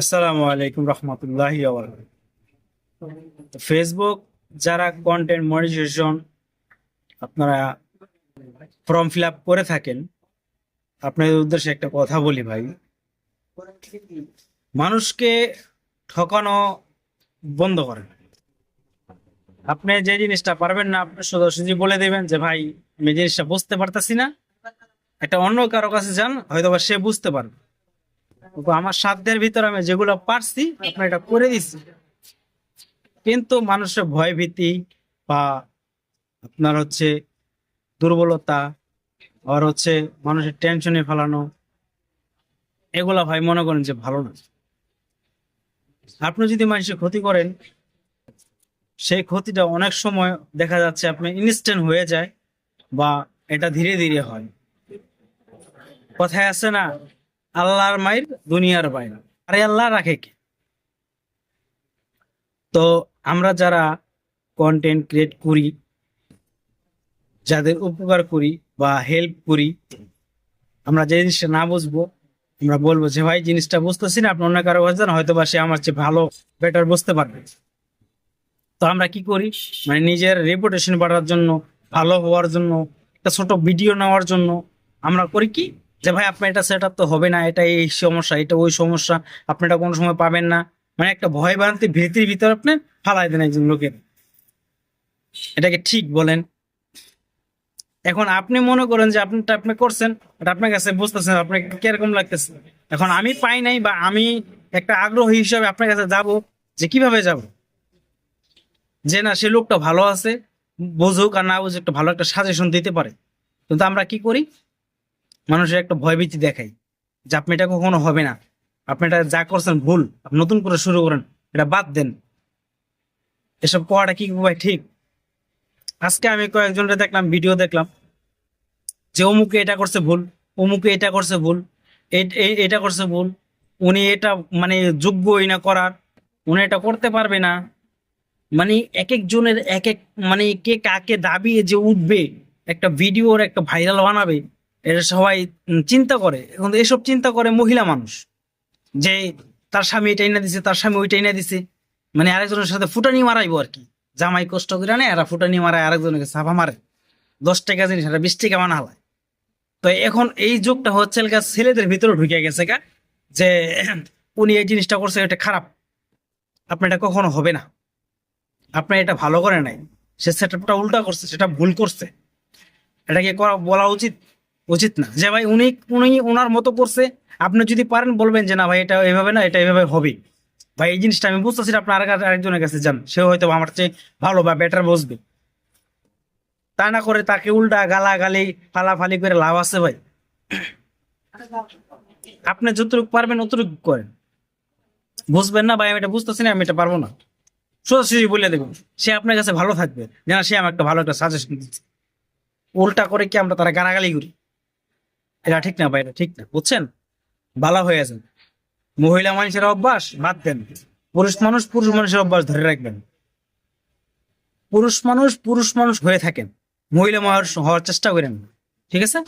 আসসালামু আলাইকুম রহমতুল্লাহ ফেসবুক যারা কন্টেন্ট মনিটাইজেশন আপনারা ফর্ম ফিল আপ করে থাকেন, আপনাদের উদ্দেশ্যে একটা কথা বলি ভাই। মানুষকে ঠকানো বন্ধ করেন। আপনি যে জিনিসটা পারবেন না আপনি সোজাসুজি বলে দেবেন যে, ভাই, আমি জিনিসটা বুঝতে পারতাছি না। একটা অন্য কারও কাছে যান হয়তো সে বুঝতে পারবে। আমার সাধ্যের ভিতরে আমি যেগুলো পারছি, আপনার এটা করে দিচ্ছি কিন্তু মানুষের ভয় ভীতি বা আপনার হচ্ছে দুর্বলতা, আর হচ্ছে মানুষের টেনশনে ফেলানো, এগুলা ভাই মনে করেন যে ভালো না। আপনি যদি মানুষের ক্ষতি করেন, সেই ক্ষতিটা অনেক সময় দেখা যাচ্ছে আপনি ইনস্ট্যান্ট হয়ে যায় বা এটা ধীরে ধীরে হয়। কথায় আছে না আল্লাহর মায়ের দুনিয়ার বাইরে। আরে আল্লাহ রাখে কে? তো আমরা যারা কন্টেন্ট ক্রিয়েট করি, যাদের উপকার করি বা হেল্প করি, আমরা যে জিনিসটা না বুঝব, আমরা বলব যে, ভাই, জিনিসটা বুঝতেছি না, আপনি অন্য কারও কাছে হয়তো বা সে আমার চেয়ে ভালো বেটার বুঝতে পারবে। তো আমরা কি করি? মানে নিজের রেপুটেশন বাড়ার জন্য, ভালো হওয়ার জন্য, একটা ছোট ভিডিও নেওয়ার জন্য, আমরা করি কি? যে ভাই, আপনার এটা সেট তো হবে না এটা এই সমস্যা, এটা ওই সমস্যা, আপনি এটা কোনো সময় পাবেন না। মানে একটা ভয় ভ্রান্তি ভীতির ভিতরে আপনি ফালাই দেন একজন লোকের। এটাকে ঠিক বলেন। এখন আপনি মনে করেন যে আপনি আপনি করছেন আপনার কাছে বুঝতেছেন আপনার কীরকম লাগতেছে। এখন আমি পাই নাই বা আমি একটা আগ্রহী হিসাবে আপনার কাছে যাব যে কীভাবে যাব? যে না, সে লোকটা ভালো আছে, বুঝুক আর না বুঝুক, একটা ভালো একটা সাজেশন দিতে পারে। কিন্তু আমরা কি করি? মানুষের একটা ভয়ভীতি দেখাই যে আপনি এটা কখনো হবে না। আপনি এটা যা করছেন ভুল, আপনি নতুন করে শুরু করেন, এটা বাদ দেন। এসব করাটা কি ভাই ঠিক। আজকে আমি কয়েকজনকে দেখলাম, ভিডিও দেখলাম, যে অমুকে এটা করছে ভুল, অমুকে এটা করছে ভুল এটা করছে ভুল, উনি এটা মানে যোগ্য যোগ্যই না করার, উনি এটা করতে পারবে না। মানে এক একজনের এক এক মানে কে কাকে দাবিয়ে যে উঠবে, একটা ভিডিওর একটা ভাইরাল বানাবে এটা সবাই চিন্তা করে। এখন এসব চিন্তা করে মহিলা মানুষ। যে তার স্বামী এটাই না দিছে, তার স্বামী ওইটাই না দিছে। মানে আরেকজনের সাথে ফুটানি মারাইবো আর কি। জামাই কষ্ট করে আনে এরা ফুটানি মারায় আরেকজনকে সাফা মারে। দশ টাকা জিনিস এটা বিশ টাকা মানা হালায়। তো এখন এই যুগটা হচ্ছে ছেলেদের ভিতরে ঢুকে গেছে গা, যে উনি এই জিনিসটা করছে, এটা খারাপ। আপনার এটা কখনো হবে না। আপনার এটা ভালো করে নাই সে সেটআপটা উল্টা করছে, সেটা ভুল করছে। এটাকে করা, বলা উচিত। উচিত না। যে ভাই উনি উনি ওনার মতো করছে আপনি যদি পারেন বলবেন যে না ভাই এটা এভাবে না এটা এভাবে হবে ভাই এই জিনিসটা আমি বুঝতেছি না, আপনি আর আরেকজনের কাছে যান। সে হয়তো আমার চেয়ে ভালো বা বেটার বুঝবে। তা না করে তাকে উল্টা গালা গালি ফালাফালি করে লাভ আছে ভাই। আপনি যতটুকু পারবেন অতটুকু করেন। বুঝবেন না ভাই আমি এটা বুঝতেছি না আমি এটা পারব না। সোজাসুজি বলে দেবেন সে আপনার কাছে ভালো থাকবে। যেন সে আমার একটা ভালো একটা সাজেশন দিচ্ছে। উল্টা করে কি আমরা তারা গালাগালি করি? এটা ঠিক না ভাই, এটা ঠিক না, বুঝছেন? বালা হয়ে আছেন মহিলা মানুষের অভ্যাস, বাদ দেন। পুরুষ মানুষ, পুরুষ মানুষের অভ্যাস ধরে রাখবেন। পুরুষ মানুষ পুরুষ মানুষ হয়ে থাকেন। মহিলা মানুষ হওয়ার চেষ্টা করেন। ঠিক আছে?